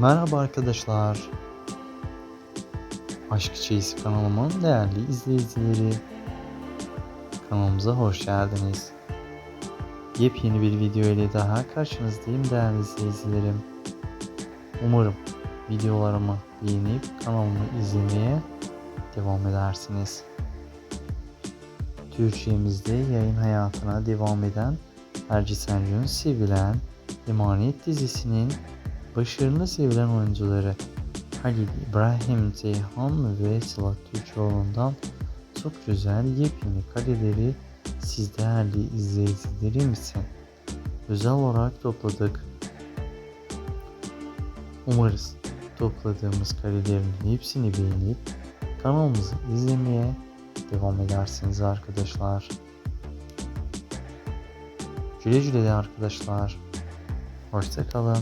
Merhaba arkadaşlar. Aşk Çeyiz kanalımın değerli izleyicileri. Kanalımıza hoş geldiniz. Yepyeni bir video ile daha karşınızdayım değerli izleyicilerim. Umarım videolarımı beğenip kanalımı izlemeye devam edersiniz. Türkçemizde yayın hayatına devam eden Ercü Encü'nün sevilen Emanet dizisinin başarılı sevilen oyuncuları Halil İbrahim Ceyhan ve Sıla Türkoğlu'ndan çok güzel yepyeni kareleri siz değerli izleyicilerim için özel olarak topladık. Umarız topladığımız karelerin hepsini beğenip kanalımızı izlemeye devam edersiniz arkadaşlar. Güle güle de arkadaşlar. Hoşçakalın.